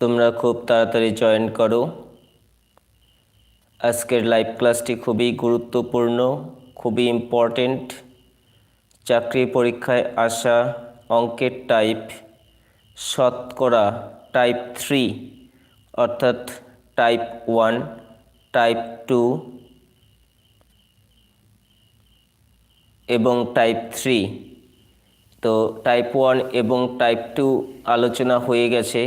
তোমরা খুব তাড়াতাড়ি জয়েন করো। আজকের লাইভ ক্লাসটি খুবই গুরুত্বপূর্ণ, খুবই ইম্পর্টেন্ট চাকরি পরীক্ষায় আসা অঙ্কের টাইপ শতকরা টাইপ থ্রি অর্থাৎ টাইপ ওয়ান টাইপ টু এবং টাইপ থ্রি তো টাইপ ওয়ান এবং টাইপ টু আলোচনা হয়ে গেছে।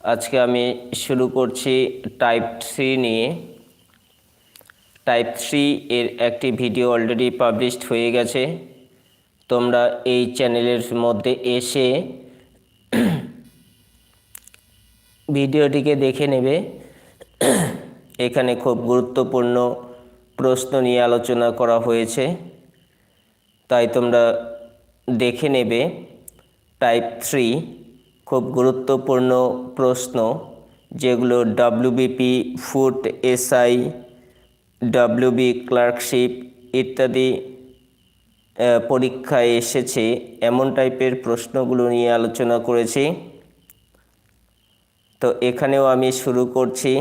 আজকে আমি শুরু করছি টাইপ থ্রি নিয়ে। টাইপ থ্রি এর একটি ভিডিও অলরেডি পাবলিশড হয়ে গেছে। তোমরা এই চ্যানেলের মধ্যে এসে ভিডিওটিকে দেখে নেবে। এখানে খুব গুরুত্বপূর্ণ প্রশ্ন নিয়ে আলোচনা করা হয়েছে। তাই তোমরা দেখে নেবে। টাইপ থ্রি খুব গুরুত্বপূর্ণ প্রশ্ন, যেগুলো WBP food SI WB clerkship ইত্যাদি পরীক্ষায় এসেছে। এমন টাইপের প্রশ্নগুলো নিয়ে আলোচনা করেছি। তো এখানেও আমি শুরু করছি।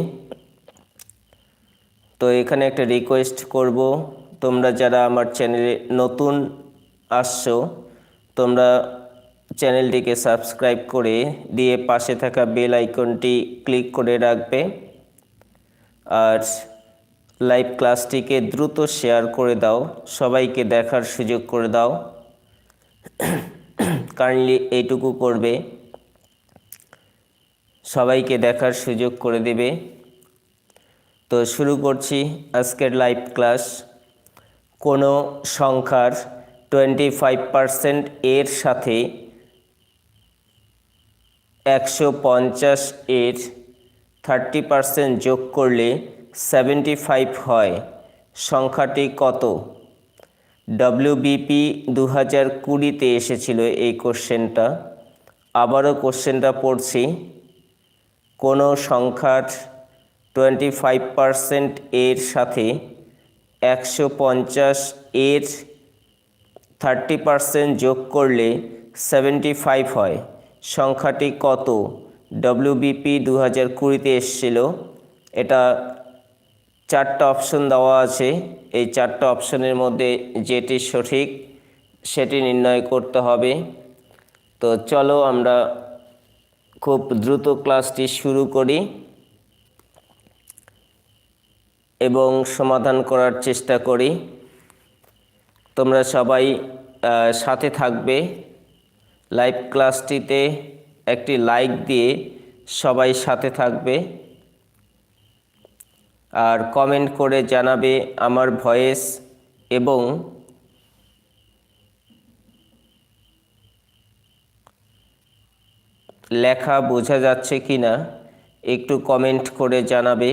তো এখানে একটা রিকোয়েস্ট করব। তোমরা যারা আমার চ্যানেলে নতুন আসছো, তোমরা চ্যানেলটিকে সাবস্ক্রাইব করে দিয়ে পাশে থাকা বেল আইকনটি ক্লিক করে রাখবে। আর লাইভ ক্লাসটিকে দ্রুত শেয়ার করে দাও, সবাইকে দেখার সুযোগ করে দাও। কাইন্ডলি এইটুকু করবে। সবাইকে দেখার সুযোগ করে দেবে। তো শুরু করছি আজকের লাইভ ক্লাস। কোনো সংখ্যার টোয়েন্টি ফাইভ পারসেন্ট এর সাথে একশো পঞ্চাশ এর থার্টি পারসেন্ট যোগ করলে সেভেন্টি ফাইভ হয়। সংখ্যাটি কত? ডব্লিউবিপি দু হাজার কুড়িতে এসেছিল এই কোশ্চেনটা। আবারও কোশ্চেনটা পড়ছি। কোনো সংখ্যার টোয়েন্টি ফাইভ পারসেন্ট এর সাথে একশো পঞ্চাশ এর থার্টি পারসেন্ট যোগ করলে সেভেন্টি ফাইভ হয়। সংখ্যাটি কত? ডব্লিউবিপি দু হাজার কুড়িতে এসেছিল। এটা চারটা অপশন দেওয়া আছে। এই চারটা অপশনের মধ্যে যেটি সঠিক, সেটি নির্ণয় করতে হবে। তো চলো আমরা খুব দ্রুত ক্লাসটি শুরু করি এবং সমাধান করার চেষ্টা করি। তোমরা সবাই সাথে থাকবে। লাইভ ক্লাসটিতে একটি লাইক দিয়ে সবাই সাথে থাকবে। আর কমেন্ট করে জানাবে আমার ভয়েস এবং লেখা বোঝা যাচ্ছে কি না একটু কমেন্ট করে জানাবে।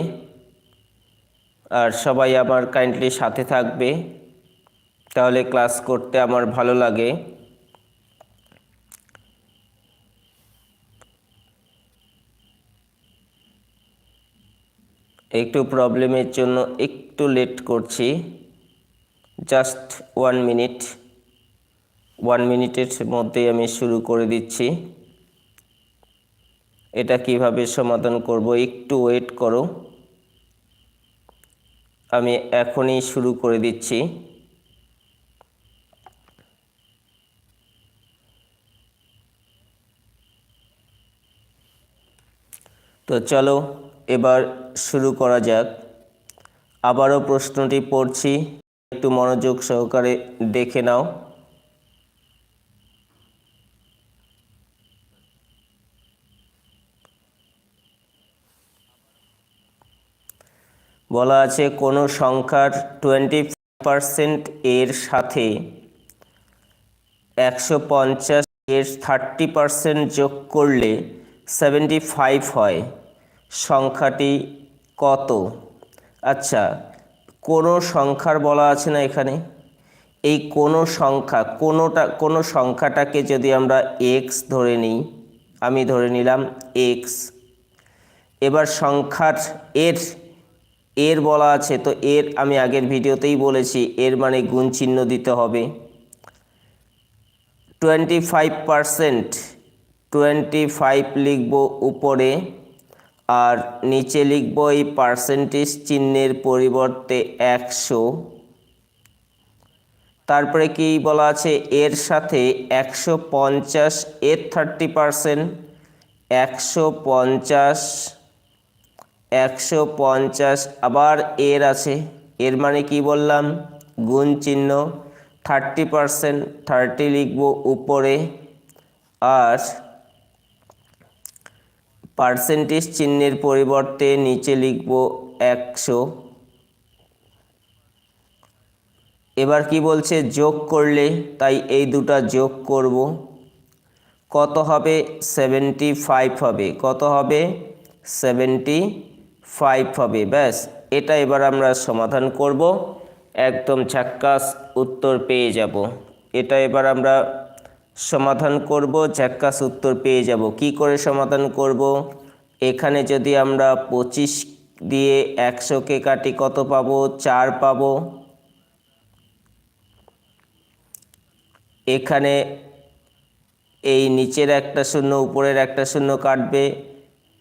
আর সবাই আমার কাইন্ডলি সাথে থাকবে। তাহলে ক্লাস করতে আমার ভালো লাগে। একটু প্রবলেমের জন্য একটু লেট করছি। জাস্ট ওয়ান মিনিট ওয়ান মিনিটের মধ্যেই আমি শুরু করে দিচ্ছি। এটা কীভাবে সমাধান করব একটু ওয়েট করো। আমি এখনই শুরু করে দিচ্ছি। তো চলো, এবার শুরু করা যাক। আবারও প্রশ্নটি পড়ছি, একটু মনোযোগ সহকারে দেখে নাও। বলা আছে, কোনো সংখ্যার টোয়েন্টি পারসেন্ট এর সাথে একশো পঞ্চাশ এর থার্টি পারসেন্ট যোগ করলে সেভেন্টি ফাইভ হয়। সংখ্যাটি কত? আচ্ছা কোনো সংখ্যার বলা আছে না এখানে? এই কোনো সংখ্যা, কোনোটা, কোনো সংখ্যাটাকে যদি আমরা এক্স ধরে নিই, আমি ধরে নিলাম এক্স এবার সংখ্যার এর এর বলা আছে, তো এর আমি আগের ভিডিওতেই বলেছি, এর মানে গুণ চিহ্ন দিতে হবে। Twenty five percent twenty five লিখব উপরে আর নিচে লিখব এই পার্সেন্টেজ চিহ্নের পরিবর্তে একশো। তারপরে কি বলা আছে? এর সাথে একশো পঞ্চাশ, এর থার্টি পারসেন্ট একশো পঞ্চাশ একশো পঞ্চাশ, আবার এর আছে। এর মানে কি বললাম? গুণ চিহ্ন থার্টি পারসেন্ট থার্টি লিখব উপরে। আর পার্সেন্টেজ চিহ্নের পরিবর্তে নিচে লিখব একশো। এবার কি বলছে? যোগ করলে, তাই এই দুটা যোগ করব। কত হবে? সেভেন্টি ফাইভ হবে। কত হবে? সেভেন্টি ফাইভ হবে। ব্যাস, এটা এবার আমরা সমাধান করব। একদম ঝাক্কাস উত্তর পেয়ে যাব। এটা এবার আমরা সমাধান করব ঝাক্কাস উত্তর পেয়ে যাব। কি করে সমাধান করব? এখানে যদি আমরা পঁচিশ দিয়ে একশোকে কাটি কত পাবো? চার পাবো। এখানে এই নিচের একটা শূন্য, উপরের একটা শূন্য কাটবে।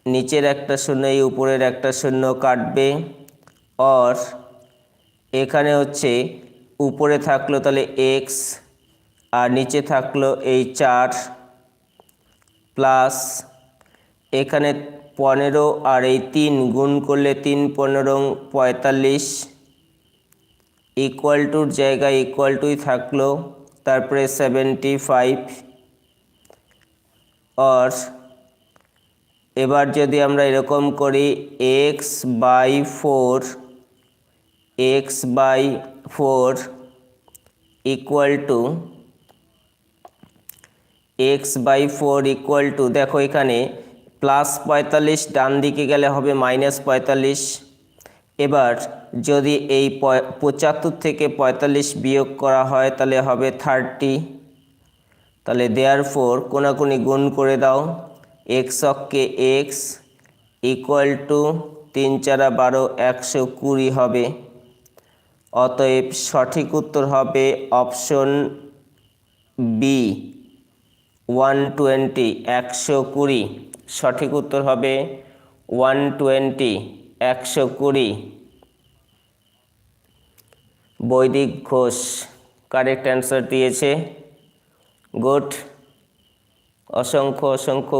নিচের একটা শূন্য, এই উপরের একটা শূন্য কাটবে। অর এখানে হচ্ছে, উপরে থাকল তাহলে এক্স আর নিচে থাকল এই চার প্লাস এখানে পনেরো আর এই তিন গুণ করলে তিন পনেরো পঁয়তাল্লিশ ইকুয়াল টুর জায়গায় ইকুয়াল টুই থাকল, তারপরে সেভেন্টি ফাইভ অর এবার যদি আমরা এরকম করি X by four X by four equal to X by four equal to দেখো এখানে প্লাস পঁয়তাল্লিশ ডান দিকে গেলে হবে মাইনাস পঁয়তাল্লিশ। এবার যদি এই পঁচাত্তর থেকে পঁয়তাল্লিশ বিয়োগ করা হয়, তাহলে হবে থার্টি তাহলে দেয়ার ফোর কোনাকুনি গুণ করে দাও। এক্স অক্ষে এক্স ইকুয়াল টু তিন চারা বারো, একশো কুড়ি হবে। অতএব সঠিক উত্তর হবে অপশন বি ওয়ান টোয়েন্টি একশো কুড়ি, সঠিক উত্তর হবে ওয়ান টোয়েন্টি একশো কুড়ি। বৈদিক ঘোষ কারেক্ট অ্যান্সার দিয়েছে। গুড। অসংখ্য অসংখ্য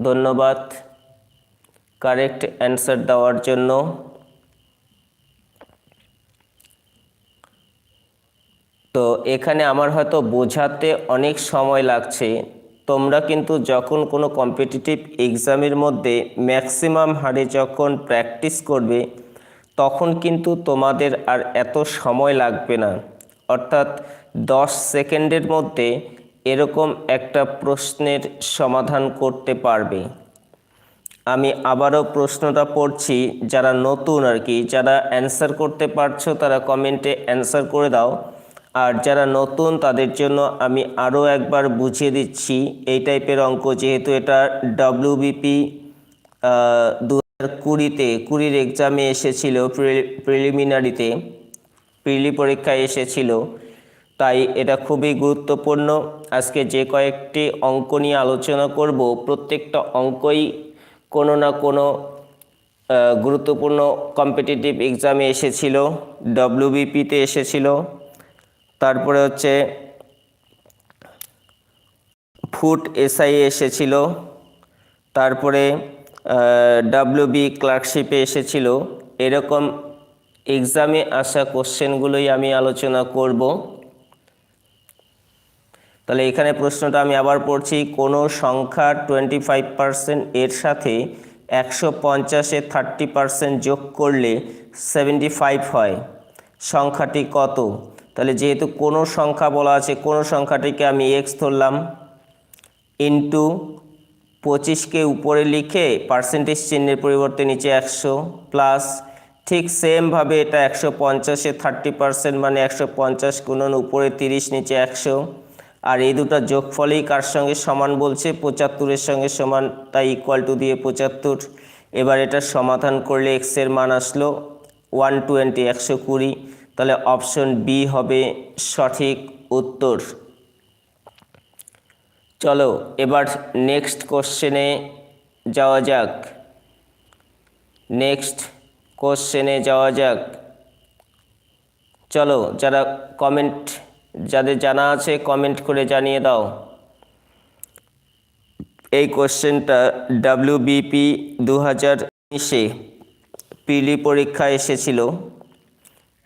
ধন্যবাদ। কারেক্ট অ্যান্সার দেওয়ার জন্য। তো এখানে আমার হয়তো বোঝাতে অনেক সময় লাগছে। তোমরা কিন্তু যখন কোনো কম্পিটিটিভ এক্সামের মধ্যে ম্যাক্সিমাম হারে যখন প্র্যাকটিস করবে, তখন কিন্তু তোমাদের আর এত সময় লাগবে না। অর্থাৎ দশ সেকেন্ডের মধ্যে এরকম একটা প্রশ্নের সমাধান করতে পারবে। আমি আবারও প্রশ্নটা পড়ছি, যারা নতুন আর কি, যারা অ্যান্সার করতে পারছ তারা কমেন্টে অ্যান্সার করে দাও। আর যারা নতুন, তাদের জন্য আমি আরও একবার বুঝিয়ে দিচ্ছি, এই টাইপের অঙ্ক যেহেতু এটা ডাব্লিউবিপি দু হাজার কুড়িতে, কুড়ির এক্সামে এসেছিল প্রিলিমিনারিতে প্রিলি পরীক্ষায় এসেছিল, তাই এটা খুবই গুরুত্বপূর্ণ। আজকে যে কয়েকটি অঙ্ক নিয়ে আলোচনা করব, প্রত্যেকটা অঙ্কই কোনো না কোনো গুরুত্বপূর্ণ কম্পিটিটিভ এক্সামে এসেছিল ডব্লিউবিপিতে এসেছিল। তারপরে হচ্ছে ফুড এসআই এসেছিল। তারপরে ডাব্লিউবি ক্লার্কশিপে এসেছিল। এরকম এক্সামে আসা কোশ্চেনগুলোই আমি আলোচনা করব। তাহলে এখানে প্রশ্নটা আমি আবার পড়ছি। কোনো সংখ্যা টোয়েন্টি ফাইভ পারসেন্ট এর সাথে একশো পঞ্চাশে থার্টি পারসেন্ট যোগ করলে সেভেন্টি ফাইভ হয়। সংখ্যাটি কত? তাহলে যেহেতু কোনো সংখ্যা বলা আছে, কোনো সংখ্যাটিকে আমি এক্স ধরলাম ইন্টু পঁচিশকে উপরে লিখে পার্সেন্টেজ চিহ্নের পরিবর্তে নিচে একশো প্লাস ঠিক সেমভাবে এটা একশো পঞ্চাশে থার্টি পার্সেন্ট মানে একশো পঞ্চাশ গুণন উপরে তিরিশ, নিচে একশো। আর এই দুটো যোগফলেই কার সঙ্গে সমান বলছে? পঁচাত্তরের সঙ্গে সমান, তাই ইকুয়াল টু দিয়ে পঁচাত্তর। এবার এটা সমাধান করলে এক্সের মান আসলো ওয়ান টোয়েন্টি একশো কুড়ি। তাহলে অপশন বি হবে সঠিক উত্তর। চলো এবার নেক্সট কোশ্চেনে যাওয়া যাক। নেক্সট কোশ্চেনে যাওয়া যাক। চলো যারা কমেন্ট যাদের জানা আছে কমেন্ট করে জানিয়ে দাও। এই কোশ্চেনটা ডাব্লিউবিপি দু হাজার উনিশে পিলি পরীক্ষা এসেছিল।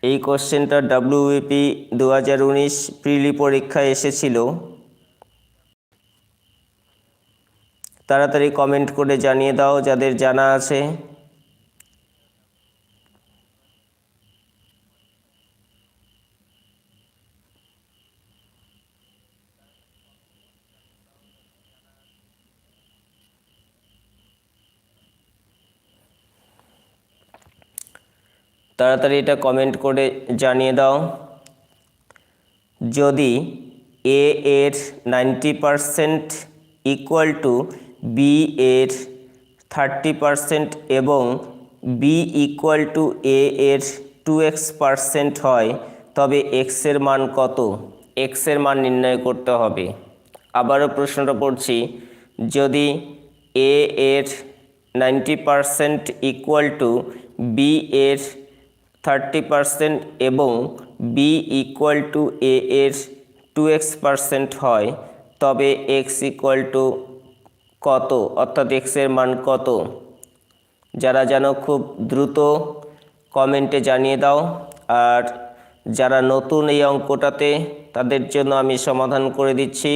এই কোশ্চেনটা ডাব্লিউপি দু হাজার উনিশ প্রিলি পরীক্ষায় এসেছিল। তাড়াতাড়ি কমেন্ট করে জানিয়ে দাও যাদের জানা আছে। তাড়াতাড়ি এটা কমেন্ট করে জানিয়ে দাও। যদি এ এর ninety percent equal to B এর থার্টি পারসেন্ট এবং বি ইকুয়াল টু এ এর টু এক্স পারসেন্ট হয়, তবে এক্সের মান কত? এক্সের মান নির্ণয় করতে হবে। আবারও প্রশ্নটা পড়ছি, যদি এ এর ninety percent equal to B এর থার্টি পারসেন্ট এবং বি ইকুয়াল টু এ এর টু এক্স পারসেন্ট হয়, তবে এক্স ইকুয়াল টু কত? অর্থাৎ এক্সের মান কত? যারা যেন খুব দ্রুত কমেন্টে জানিয়ে দাও। আর যারা নতুন এই অঙ্কটাতে, তাদের জন্য আমি সমাধান করে দিচ্ছি।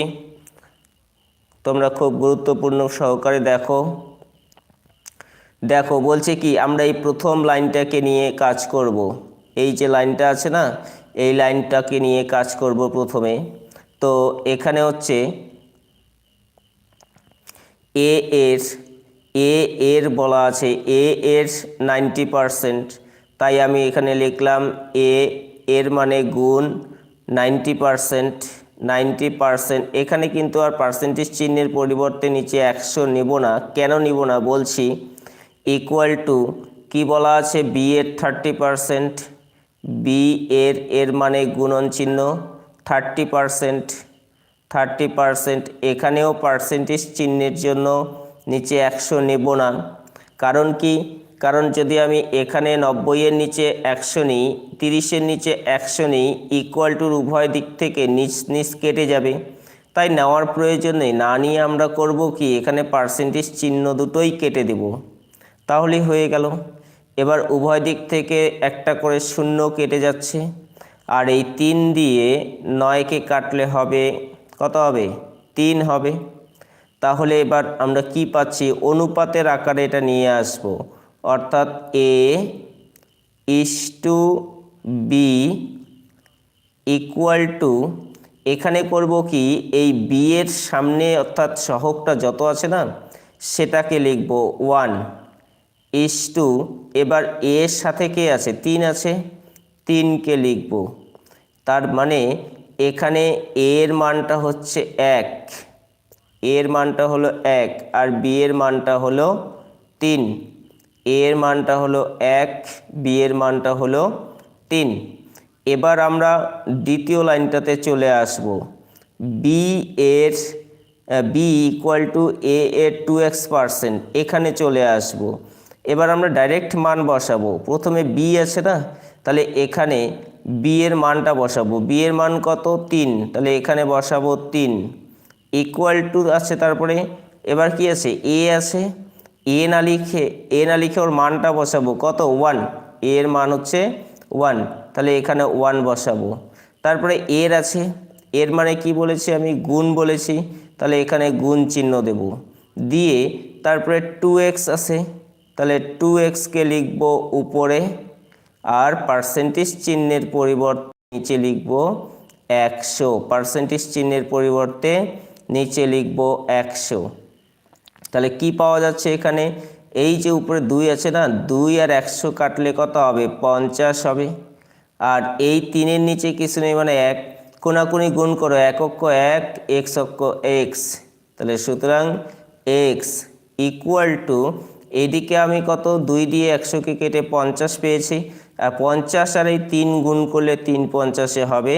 তোমরা খুব গুরুত্বপূর্ণ সহকারে দেখো। দেখো, বলছে কি, আমরা এই প্রথম লাইনটাকে নিয়ে কাজ করব। এই যে লাইনটা আছে না, এই লাইনটাকে নিয়ে কাজ করব প্রথমে। তো এখানে হচ্ছে, এ এর এ এর বলা আছে, এ এর নাইনটি পারসেন্ট। তাই আমি এখানে লিখলাম, এ এর মানে গুণ নাইনটি পারসেন্ট নাইনটি পারসেন্ট। এখানে কিন্তু আর পার্সেন্টেজ চিহ্নের পরিবর্তে নিচে একশো নেব না। কেন নিব না? বলছি ইকুয়াল টু কি বলা আছে? বি এর থার্টি পারসেন্ট বি এর এর মানে গুণন চিহ্ন থার্টি পারসেন্ট থার্টি পারসেন্ট এখানেও পার্সেন্টেজ চিহ্নের জন্য নিচে একশো নেব না। কারণ কি? কারণ যদি আমি এখানে নব্বইয়ের নিচে একশো নিই তিরিশের নিচে একশো নিই ইকুয়াল টুর উভয় দিক থেকে নিচ নিচ কেটে যাবে। তাই নেওয়ার প্রয়োজন নেই। না নিয়ে আমরা করব কি? এখানে পার্সেন্টেজ চিহ্ন দুটোই কেটে দেব। তাহলেই হয়ে গেল। এবার উভয় দিক থেকে একটা করে শূন্য কেটে যাচ্ছে। আর এই তিন দিয়ে নয়কে কাটলে হবে, কত হবে? তিন হবে। তাহলে এবার আমরা কি পাচ্ছি? অনুপাতের আকারে এটা নিয়ে আসব। অর্থাৎ A is to B equal to, এখানে করব কি? এই বি এর সামনে অর্থাৎ সহগটা যত আছে না, সেটাকে লিখব ওয়ান। ইস টু এবার এর সাথে কে আছে? তিন আছে। তিনকে লিখব। তার মানে এখানে এর মানটা হচ্ছে এক। এর মানটা হলো এক আর বি এর মানটা হলো তিন। এর মানটা হলো এক বি এর মানটা হলো তিন। এবার আমরা দ্বিতীয় লাইনটাতে চলে আসব। বি এর বি ইকুয়াল টু এ এর টু এক্স পারসেন্ট এখানে চলে আসব। এবার আমরা ডাইরেক্ট মান বসাবো। প্রথমে বি আছে না? তাহলে এখানে বি এর মানটা বসাবো। বি এর মান কত? তিন। তাহলে এখানে বসাবো তিন। ইকুয়াল টু আছে তারপরে। এবার কি আছে? এ আছে। এ না লিখে এ না লিখে ওর মানটা বসাবো। কত? ওয়ান এ এর মান হচ্ছে ওয়ান তাহলে এখানে ওয়ান বসাবো। তারপরে এর আছে। এর মানে কি বলেছি আমি? গুণ বলেছি। তাহলে এখানে গুণ চিহ্ন দেব। দিয়ে তারপরে টু এক্স আছে। তাহলে টু এক্সকে লিখব উপরে আর পার্সেন্টেজ চিহ্নের পরিবর্তে নিচে লিখব একশো। পার্সেন্টেজ চিহ্নের পরিবর্তে নিচে লিখব একশো। তাহলে কি পাওয়া যাচ্ছে এখানে? এই যে উপরে দুই আছে না, দুই আর একশো কাটলে কত হবে? পঞ্চাশ হবে। আর এই তিনের নিচে কিছু নেই মানে এক কোনাকুনি গুণ করো, এক অক্ষ এক এক্স অক্ষ এক্স তাহলে সুতরাং এক্স ইকুয়াল টু এদিকে আমি কত? দুই দিয়ে একশোকে কেটে পঞ্চাশ পেয়েছি। আর পঞ্চাশ আর এই তিন গুণ করলে তিন পঞ্চাশে হবে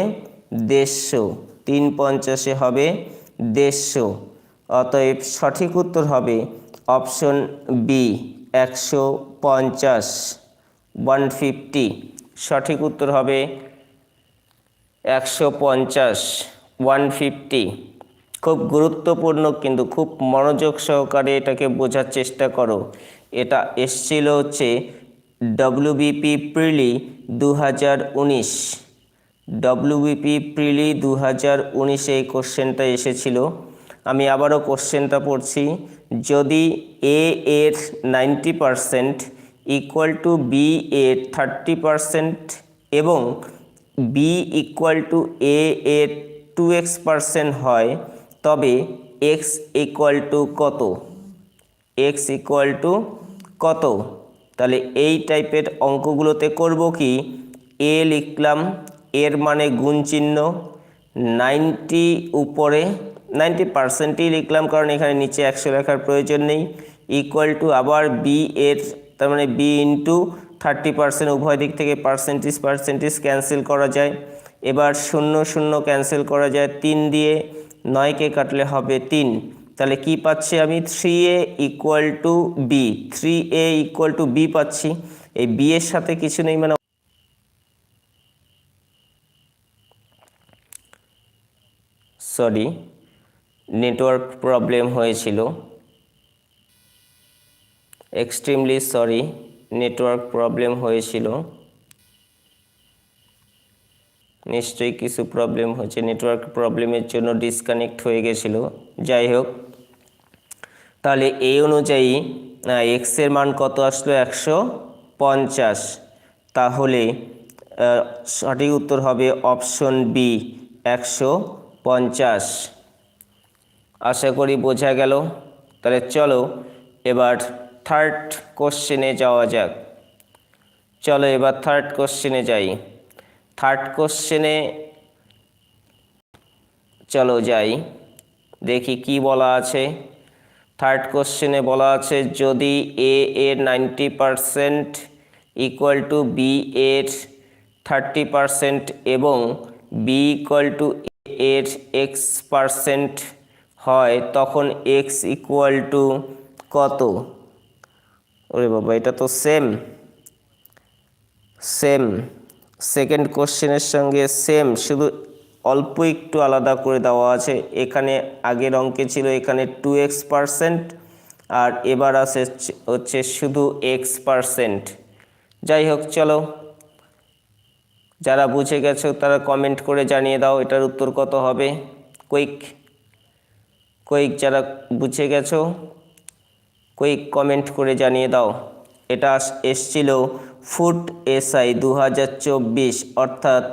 দেড়শো। তিন পঞ্চাশে হবে দেড়শো। অতএব সঠিক উত্তর হবে অপশন বি, একশো পঞ্চাশ। ওয়ান ফিফটি সঠিক উত্তর হবে একশো পঞ্চাশ। ওয়ান ফিফটি খুব গুরুত্বপূর্ণ কিন্তু খুব মনোযোগ সহকারে এটাকে বোঝার চেষ্টা করো। এটা এসছিল হচ্ছে ডব্লিউবিপি প্রিলি দু হাজার উনিশ। ডব্লিউবিপি প্রিলি দু হাজার উনিশে এই কোশ্চেনটা এসেছিল। আমি আবারও কোশ্চেনটা পড়ছি। যদি এ এর ninety percent equal to B এর থার্টি পারসেন্ট এবং বি ইকুয়াল টু এ এর টু এক্স পারসেন্ট হয় তবে এক্স ইকুয়াল টু কত? এক্স ইকুয়াল টু কত? তাহলে এই টাইপের অঙ্কগুলোতে করব কি? এ লিখলাম, এর মানে গুণ চিহ্ন নাইনটি উপরে, নাইনটি পার্সেন্টই লিখলাম কারণ এখানে নিচে একশো লেখার প্রয়োজন নেই। ইকুয়াল টু আবার বি এর, তার মানে বি ইন্টু থার্টি পার্সেন্ট উভয় দিক থেকে পার্সেন্টেজ পার্সেন্টেজ ক্যান্সেল করা যায়। এবার শূন্য শূন্য ক্যান্সেল করা যায় তিন দিয়ে। নয়কে কাটলে হবে তিন। তাহলে কি পাচ্ছি আমি? Three A equal to B three A equal to B পাচ্ছি। এই বি এর সাথে কিছু নেই মানে সরি নেটওয়ার্ক প্রবলেম হয়েছিল। এক্সট্রিমলি সরি নেটওয়ার্ক প্রবলেম হয়েছিল। নিশ্চয়ই কিছু প্রবলেম হয়েছে। নেটওয়ার্ক প্রবলেমের জন্য ডিসকানেক্ট হয়ে গেছিল। যাই হোক, তাহলে এই অনুযায়ী এক্সের মান কত আসলো? একশো পঞ্চাশ। তাহলে সঠিক উত্তর হবে অপশন বি একশো পঞ্চাশ। আশা করি বোঝা গেল। তাহলে চলো, এবার থার্ড কোশ্চেনে যাওয়া যাক। চলো এবার থার্ড কোশ্চেনে যাই। থার্ড কোশ্চেনে চলো যাই। দেখি কি বলা আছে। থার্ড কোশ্চেনে বলা আছে, যদি এ এর ninety percent equal to B এর থার্টি পারসেন্ট এবং বি ইকুয়াল টু এর এক্স পারসেন্ট হয়, তখন এক্স ইকুয়াল টু কত? ওরে বাবা, এটা তো সেম সেম সেকেন্ড কোশ্চেনের সঙ্গে সেম শুধু অল্প একটু আলাদা করে দেওয়া আছে। এখানে আগের অঙ্কে ছিল এখানে টু এক্স পারসেন্ট আর এবার আছে হচ্ছে শুধু এক্স পারসেন্ট যাই হোক, চলো। যারা বুঝে গেছো, তারা কমেন্ট করে জানিয়ে দাও, এটার উত্তর কত হবে। কুইক কুইক যারা বুঝে গেছো কুইক কমেন্ট করে জানিয়ে দাও। এটা এসছিল ফুড এসআই দু হাজার চব্বিশ, অর্থাৎ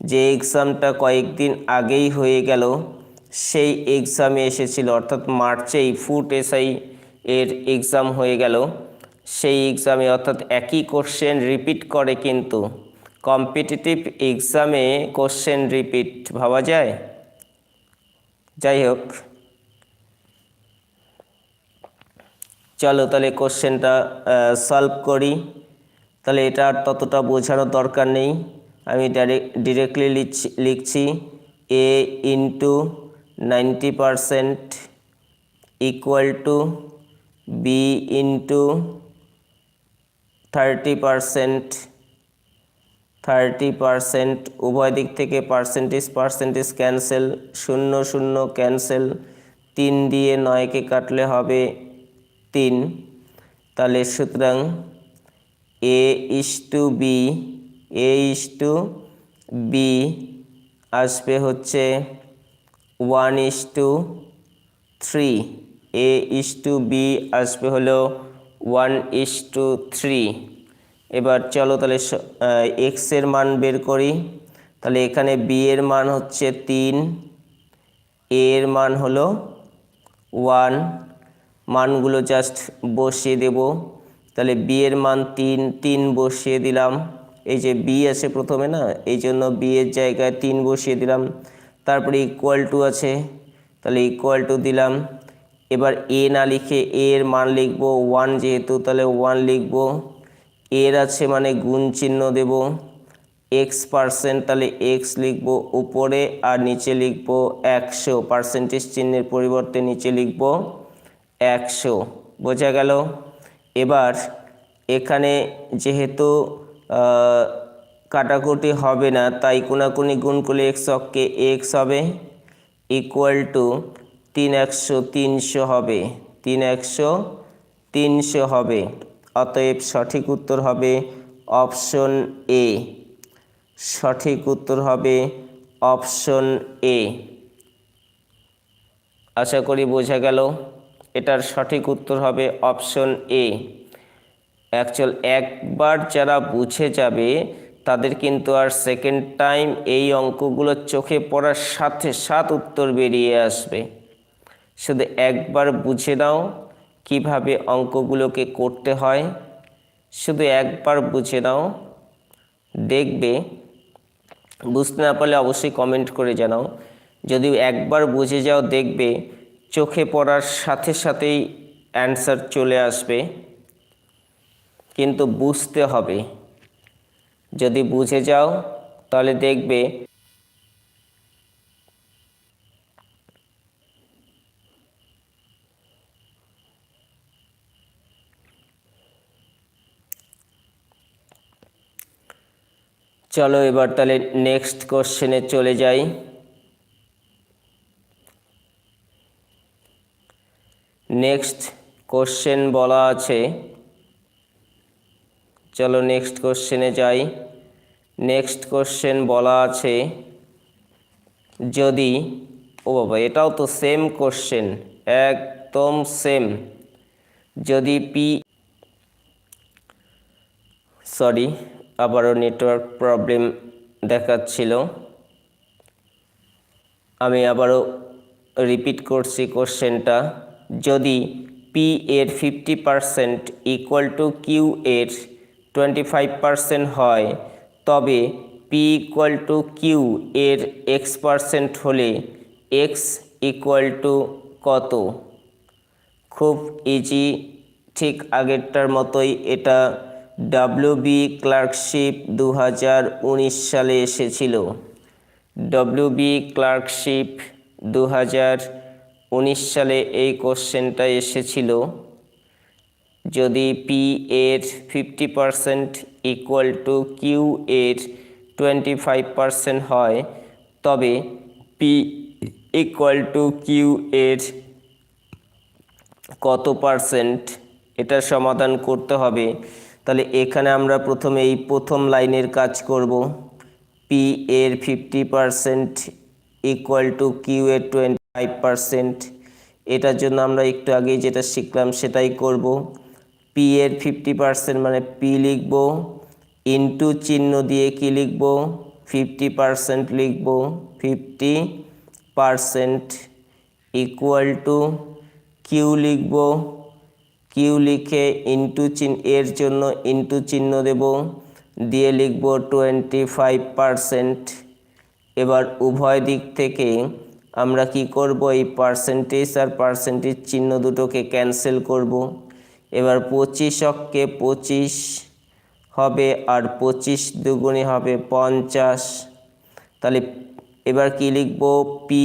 যে এক্সামটা কয়েকদিন আগেই হয়ে গেল, সেই এক্সামে এসেছিল, অর্থাৎ মার্চেই ফুড এসআই এর এক্সাম হয়ে গেল। সেই এক্সামে, অর্থাৎ একই কোশ্চেন রিপিট করে কিন্তু, কম্পিটিটিভ এক্সামে কোশ্চেন রিপিট, ভাবা যায়? যাই হোক। চলো তাহলে কোশ্চেনটা সলভ করি। তাহলে এটা আর ততটা বোঝানোর দরকার নেই। আমি ডিরেক্টলি লিখছি লিখছি A into ninety percent equal to B into thirty percent thirty percent উভয় দিক থেকে পার্সেন্টেজ পার্সেন্টেজ ক্যান্সেল শূন্য শূন্য ক্যান্সেল তিন দিয়ে নয়কে কাটলে হবে তিন। তাহলে সুতরাং A is to B A is to B আসবে হচ্ছে one is to three A is to B আসবে হলো ওয়ান ইস টু থ্রি এবার চলো তাহলে এক্সের মান বের করি। তাহলে এখানে বি এর মান হচ্ছে তিন এর মান হলো ওয়ান মানগুলো জাস্ট বসিয়ে দেব। তাহলে বি এর মান তিন তিন বসিয়ে দিলাম। এই যে বি আছে প্রথমে না, এই জন্য বি এর জায়গায় তিন বসিয়ে দিলাম। তারপরে ইকুয়াল টু আছে, তাহলে ইকুয়াল টু দিলাম। এবার এ না লিখে এ এর মান লিখব ওয়ান যেহেতু, তাহলে ওয়ান লিখব। এর আছে মানে গুণ চিহ্ন দেব। এক্স পার্সেন্ট তাহলে এক্স লিখব উপরে আর নিচে লিখব একশো। পার্সেন্টেজ চিহ্নের পরিবর্তে নিচে লিখব একশো। বোঝা গেল? এবার এখানে যেহেতু কাটাকুটি হবে না, তাই কোনাকুনি গুণ করলে এক্স অক্ষে এক্স হবে ইকুয়াল টু তিন একশো তিনশো হবে, তিন একশো তিনশো হবে। অতএব সঠিক উত্তর হবে অপশন এ। সঠিক উত্তর হবে অপশন এ। আশা করি বোঝা গেল। এটার সঠিক উত্তর হবে অপশন এ। অ্যাকচুয়াল একবার যারা বুঝে যাবে, তাদের কিন্তু আর সেকেন্ড টাইম এই অঙ্কগুলো চোখে পড়ার সাথে সাথ উত্তর বেরিয়ে আসবে। শুধু একবার বুঝে নাও কীভাবে অঙ্কগুলোকে করতে হয়। শুধু একবার বুঝে নাও। দেখবে, বুঝতে না পারলে অবশ্যই কমেন্ট করে জানাও। যদি একবার বুঝে যাও, দেখবে চোখে পড়ার সাথে সাথেই অ্যান্সার চলে আসবে। কিন্তু বুঝতে হবে। যদি বুঝে যাও, তাহলে দেখবে চলো এবার তাহলে নেক্সট কোশ্চেনে চলে যাই। নেক্সট কোশ্চেন বলা আছে। চলো নেক্সট কোশ্চেনে যাই। নেক্সট কোশ্চেন বলা আছে, যদি, ও বাবা, এটাও তো সেম কোশ্চেন একদম সেম যদি পি সরি আবারও নেটওয়ার্ক প্রবলেম দেখাচ্ছিল। আমি আবারও রিপিট করছি কোশ্চেনটা। যদি পি এর fifty percent equal to Q এর টোয়েন্টি ফাইভ পারসেন্ট হয়, তবে পি ইকুয়াল টু কিউ এর এক্স পারসেন্ট হলে এক্স ইকুয়াল টু কত? খুব ইজি ঠিক আগেরটার মতোই এটা ডাব্লিউ বি ক্লার্কশিপ দু হাজার উনিশ সালে এসেছিল। ডব্লিউ বি ক্লার্কশিপ দু হাজার সালে এই কোশ্চেনটা এসেছিল, যদি পি এর fifty percent equal to Q এর টোয়েন্টি ফাইভ পারসেন্ট হয়, তবে পি ইকুয়াল টু কিউ এর কত পার্সেন্ট এটার সমাধান করতে হবে। তাহলে এখানে আমরা প্রথমে এই প্রথম লাইনের কাজ করব। পি এর fifty percent equal to Q এর টোয়েন্টি ফাইভ পারসেন্ট। এটার জন্য আমরা একটু আগেই যেটা শিখলাম সেটাই করব। পি এর ফিফটি পারসেন্ট মানে পি লিখব। ইনটু চিহ্ন দিয়ে কি লিখব? ফিফটি পারসেন্ট লিখব। Fifty percent equal to Q লিখব। কিউ লিখে ইনটু চিহ্ন, এর জন্য ইনটু চিহ্ন দেব। দিয়ে লিখব টোয়েন্টি ফাইভ পারসেন্ট। এবার উভয় দিক থেকে আমরা কি করব? এই পার্সেন্টেজ আর পার্সেন্টেজ চিহ্ন দুটোকে ক্যান্সেল করব। এবার পঁচিশ অক্ষে পঁচিশ হবে আর পঁচিশ দুগুণে হবে পঞ্চাশ। তাহলে এবার কি লিখব? P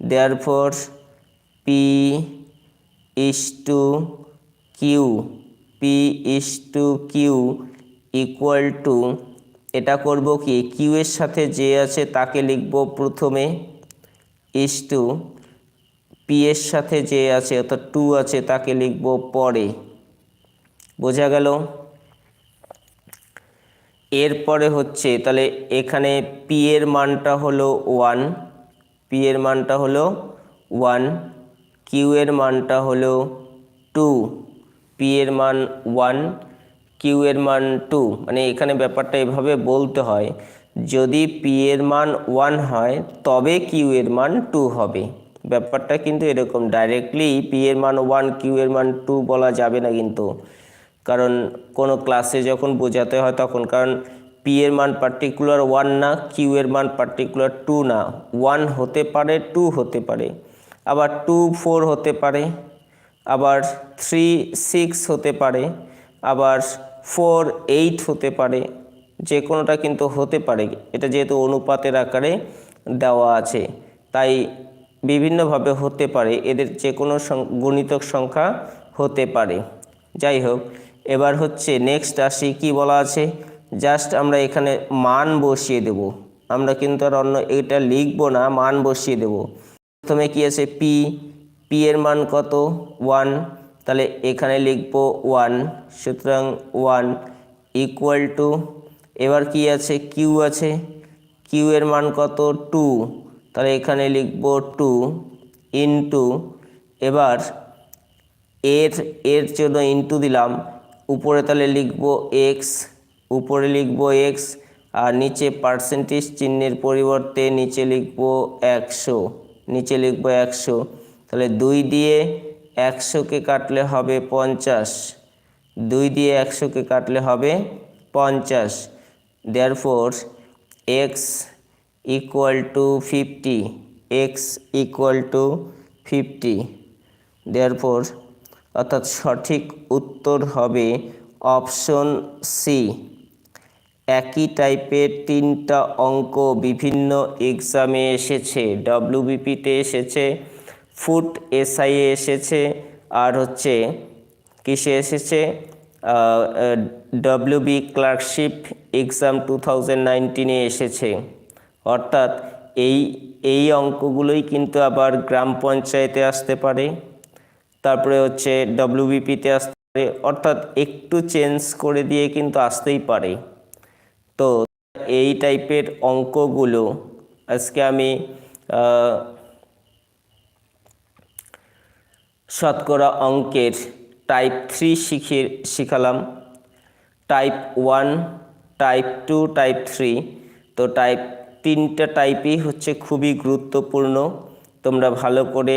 therefore P is to Q P is to Q equal to এটা করব কি? কিউ এর সাথে যে আছে তাকে লিখব প্রথমে। ইস টু পি এর সাথে যে আছে অর্থাৎ টু আছে তাকে লিখব পরে। বোঝা গেল? এরপরে হচ্ছে তাহলে এখানে পি এর মানটা হলো ওয়ান পি এর মানটা হলো ওয়ান কিউ এর মানটা হলো টু পি এর মান ওয়ান কিউ এর মান টু মানে এখানে ব্যাপারটা এভাবে বলতে হয়। যদি পি এর মান ওয়ান হয়, তবে কিউ এর মান টু হবে। ব্যাপারটা কিন্তু এরকম। ডাইরেক্টলি পি এর মান ওয়ান কিউ এর মান টু বলা যাবে না কিন্তু। কারণ কোনো ক্লাসে যখন বোঝাতে হয় তখন, কারণ পি এর মান পার্টিকুলার ওয়ান না কিউ এর মান পার্টিকুলার টু না। ওয়ান হতে পারে টু হতে পারে। আবার টু ফোর হতে পারে। আবার থ্রি সিক্স হতে পারে। আবার ফোর এইট হতে পারে। যে কোনোটা কিন্তু হতে পারে। এটা যেহেতু অনুপাতের আকারে দেওয়া আছে, তাই বিভিন্নভাবে হতে পারে, এদের যে কোনো গুণিতক সংখ্যা হতে পারে। যাই হোক, এবার হচ্ছে নেক্সট আসি, কি বলা আছে? জাস্ট আমরা এখানে মান বসিয়ে দেব। আমরা কিন্তু আর অন্য এটা লিখব না, মান বসিয়ে দেব। প্রথমে কি আছে? পি পি এর মান কত? ওয়ান তাহলে এখানে লিখব ওয়ান সুতরাং ওয়ান ইকুয়াল টু এবার কি আছে? কিউ আছে। কিউ এর মান কত? টু তাহলে এখানে লিখব টু ইন্টু এবার এর এর জন্য ইন্টু দিলাম। উপরে তাহলে লিখব এক্স উপরে লিখব এক্স আর নিচে পার্সেন্টেজ চিহ্নের পরিবর্তে নিচে লিখব একশো। নিচে লিখব একশো। তাহলে দুই দিয়ে একশোকে কাটলে হবে পঞ্চাশ। দুই দিয়ে একশোকে কাটলে হবে পঞ্চাশ। Four X equal to fifty X equal to fifty therefore অর্থাৎ সঠিক উত্তর হবে অপশন সি একই টাইপের তিনটা অঙ্ক বিভিন্ন এক্সামে এসেছে ডব্লিউবিপিতে এসেছে ফুড এসআইয়ে এসেছে, আর হচ্ছে কিসে এসেছে? WB clerkship exam two thousand নাইনটিনে এসেছে। অর্থাৎ এই এই অঙ্কগুলোই কিন্তু আবার গ্রাম পঞ্চায়েতে আসতে পারে, তারপরে হচ্ছে ডব্লিউবিপিতে আসতে পারে, অর্থাৎ একটু চেঞ্জ করে দিয়ে কিন্তু আসতেই পারে। তো এই টাইপের অঙ্কগুলো আজকে আমি শতকরা অঙ্কের টাইপ থ্রি শিখিয়ে শিখালাম। Type one type two type three তো টাইপ তিনটা টাইপই হচ্ছে খুবই গুরুত্বপূর্ণ। তোমরা ভালো করে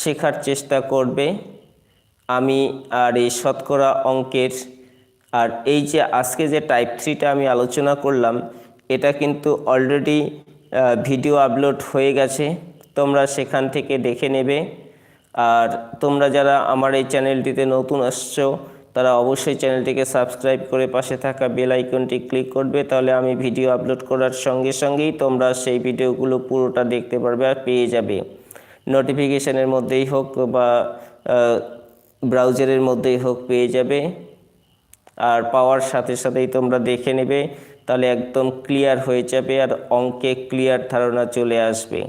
শেখার চেষ্টা করবে। আমি আর এই শতকরা অঙ্কের আর এই যে আজকে যে টাইপ থ্রিটা আমি আলোচনা করলাম, এটা কিন্তু অলরেডি ভিডিও আপলোড হয়ে গেছে। তোমরা সেখান থেকে দেখে নেবে। আর তোমরা যারা আমার এই চ্যানেলটিতে নতুন আসছো তারা অবশ্যই চ্যানেলটিকে সাবস্ক্রাইব করে পাশে থাকা বেল আইকনটি ক্লিক করবে, তাহলে আমি ভিডিও আপলোড করার সঙ্গে সঙ্গেই তোমরা সেই ভিডিওগুলো পুরোটা দেখতে পারবে আর পেয়ে যাবে। নোটিফিকেশনের মধ্যেই হোক বা ব্রাউজারের মধ্যেই হোক পেয়ে যাবে। আর পাওয়ার সাথে সাথেই তোমরা দেখে নেবে, তাহলে একদম ক্লিয়ার হয়ে যাবে আর অঙ্কে ক্লিয়ার ধারণা চলে আসবে।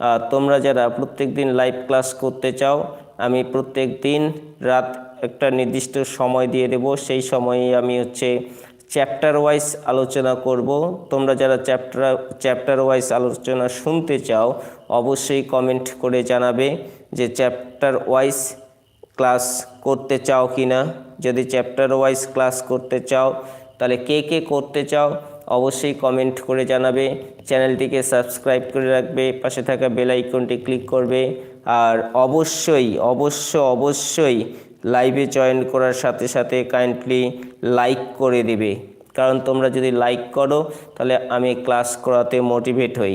আর তোমরা যারা প্রত্যেক দিন লাইভ ক্লাস করতে চাও, আমি প্রত্যেক দিন রাত একটা নির্দিষ্ট সময় দিয়ে দেব। সেই সময়ে আমি হচ্ছে চ্যাপ্টার ওয়াইজ আলোচনা করব। তোমরা যারা চ্যাপ্টার চ্যাপ্টার ওয়াইজ আলোচনা শুনতে চাও, অবশ্যই কমেন্ট করে জানাবে যে চ্যাপ্টার ওয়াইজ ক্লাস করতে চাও কি না যদি চ্যাপ্টার ওয়াইজ ক্লাস করতে চাও, তাহলে কে কে করতে চাও, অবশ্যই কমেন্ট করে জানাবে। চ্যানেলটিকে সাবস্ক্রাইব করে রাখবে, পাশে থাকা বেল আইকনটি ক্লিক করবে। আর অবশ্যই, অবশ্য, অবশ্যই লাইভে জয়েন করার সাথে সাথে কাইন্ডলি লাইক করে দেবে। কারণ তোমরা যদি লাইক করো, তাহলে আমি ক্লাস করাতে মোটিভেট হই।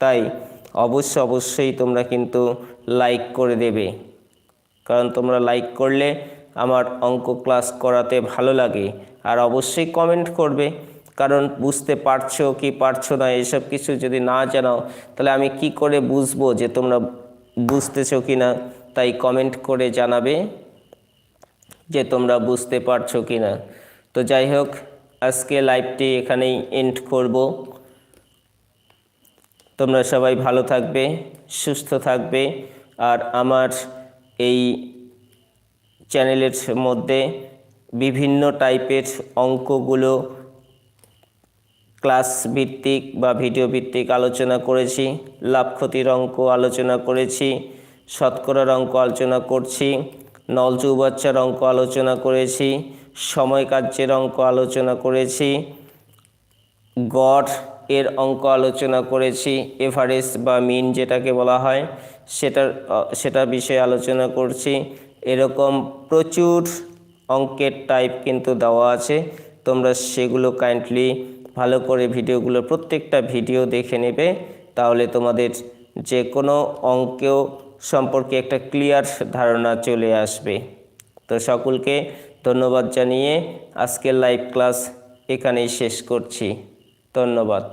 তাই অবশ্য অবশ্যই তোমরা কিন্তু লাইক করে দেবে। কারণ তোমরা লাইক করলে আমার অঙ্ক ক্লাস করাতে ভালো লাগে। আর অবশ্যই কমেন্ট করবে। কারণ বুঝতে পারছ কি পারছ না, এসব কিছু যদি না জানাও, তাহলে আমি কি করে বুঝব যে তোমরা বুঝতেছো কি না তাই কমেন্ট করে জানাবে। যে তোমরা বুঝতে পারছ কি না তো যাই হোক, আজকে লাইভটি এখানেই এন্ড করব। তোমরা সবাই ভালো থাকবে, সুস্থ থাকবে। আর আমার এই চ্যানেলের মধ্যে বিভিন্ন টাইপের অঙ্কগুলো ক্লাস ভিত্তিক বা ভিডিও ভিত্তিক আলোচনা করেছি, লাভ ক্ষতির অঙ্ক আলোচনা করেছি, শতকরার অঙ্ক আলোচনা করছি। নল চৌবাচ্চার অঙ্ক আলোচনা করেছি, সময় কার্যের অঙ্ক আলোচনা করেছি, গড় এর অঙ্ক আলোচনা করেছি এভারেজ বা মিন যেটাকে বলা হয়, সেটার সেটা বিষয়ে আলোচনা করছি। এরকম প্রচুর অঙ্কের টাইপ কিন্তু দেওয়া আছে, তোমরা সেগুলো কাইন্ডলি ভালো করে ভিডিওগুলো প্রত্যেকটা ভিডিও দেখে নেবে, তাহলে তোমাদের যে কোনো অঙ্কেও সম্পর্কে একটা ক্লিয়ার ধারণা চলে আসবে। তো সকলকে ধন্যবাদ জানিয়ে আজকের লাইভ ক্লাস এখানেই শেষ করছি। ধন্যবাদ।